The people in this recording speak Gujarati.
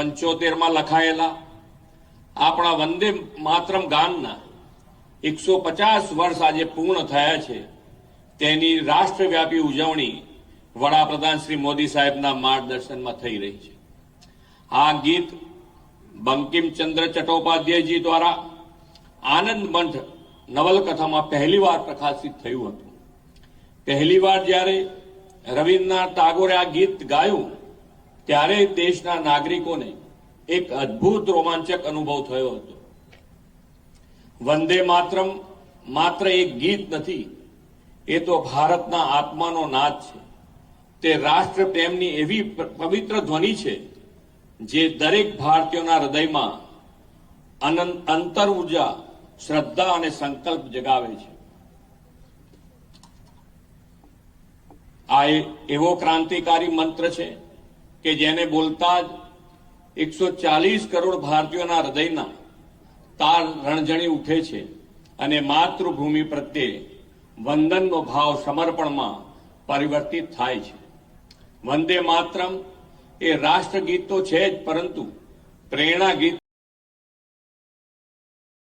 પંચોતેરમાં લખાયેલા આપણા વંદે માતરમ ગાનના એકસો પચાસ વર્ષ આજે પૂર્ણ થયા છે. તેની રાષ્ટ્રવ્યાપી ઉજવણી વડાપ્રધાન શ્રી મોદી સાહેબના માર્ગદર્શનમાં થઈ રહી છે. આ ગીત બંકિમચંદ્ર ચટ્ટોપાધ્યાયજી દ્વારા આનંદ મંઠ નવલકથામાં પહેલીવાર પ્રકાશિત થયું હતું. પહેલીવાર જ્યારે રવિન્દ્રનાથ ટાગોરે આ ગીત ગાયું ત્યારે દેશના નાગરિકોને એક અદ્ભુત રોમાંચક અનુભવ થયો હતો. વંદે માતરમ માત્ર એક ગીત નથી, એ તો ભારતના આત્માનો નાદ છે. તે રાષ્ટ્ર પ્રેમની એવી પવિત્ર ધ્વનિ છે, જે દરેક ભારતીયોના હૃદયમાં અંતર ઊર્જા શ્રદ્ધા અને સંકલ્પ જગાવે છે. આ એવો ક્રાંતિકારી મંત્ર છે કે જેને બોલતા જ એકસો ચાલીસ કરોડ ભારતીયોના હૃદયના તાર રણઝણી ઉઠે છે અને માતૃભૂમિ પ્રત્યે વંદનનો ભાવ સમર્પણમાં પરિવર્તિત થાય છે. વંદે માતરમ એ રાષ્ટ્રગીત તો છે જ, પરંતુ પ્રેરણા ગીત